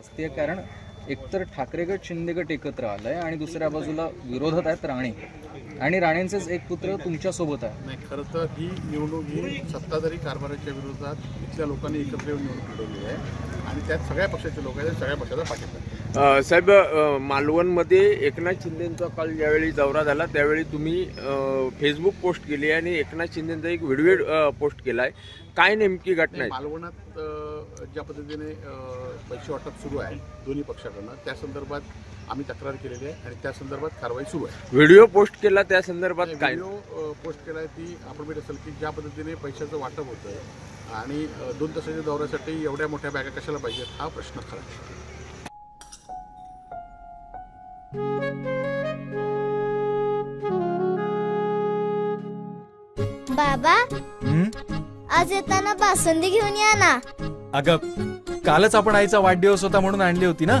असते कारण एकतर ठाकरे गट शिंदे गट एकत्र आलंय आणि दुसऱ्या बाजूला विरोधात आहेत राणे. आणि राणेंचेच एक पुत्र तुमच्यासोबत आहे. नाही खरं तर ही निवडणूक ही सत्ताधारी कारभाराच्या विरोधात इथल्या लोकांनी एकत्र येऊन निवडणूक लढवली आहे. आणि त्यात सगळ्या पक्षाचे लोक आहेत सगळ्या पक्षाचा पाठिंबा आहे. साहेब मालवणमध्ये एकनाथ शिंदेचा काल ज्यावेळी दौरा झाला त्यावेळी तुम्ही फेसबुक पोस्ट केली आणि एकनाथ शिंदेचा एक व्हिडिओ पोस्ट केलाय. काय नेमकी घटना नाही, आहे? मालवणात ज्या पद्धतीने पैसे वाटप सुरू आहे दोन्ही पक्षाकडनं त्या संदर्भात आम्ही तक्रार केलेली आहे आणि त्या संदर्भात कारवाई सुरू आहे. व्हिडिओ पोस्ट केला त्या संदर्भात काय? व्हिडिओ पोस्ट केला आहे ती आपण भेट असेल की ज्या पद्धतीने पैशाचं वाटप होतं आणि दोन तासाच्या दौऱ्यासाठी एवढ्या मोठ्या बॅगा कशाला पाहिजेत हा प्रश्न खरा आहे. बाबा हं? आज येताना बासुंदी घेऊन या ना. अगं कालच आपण आईचा वाढदिवस होता म्हणून आणली होती ना?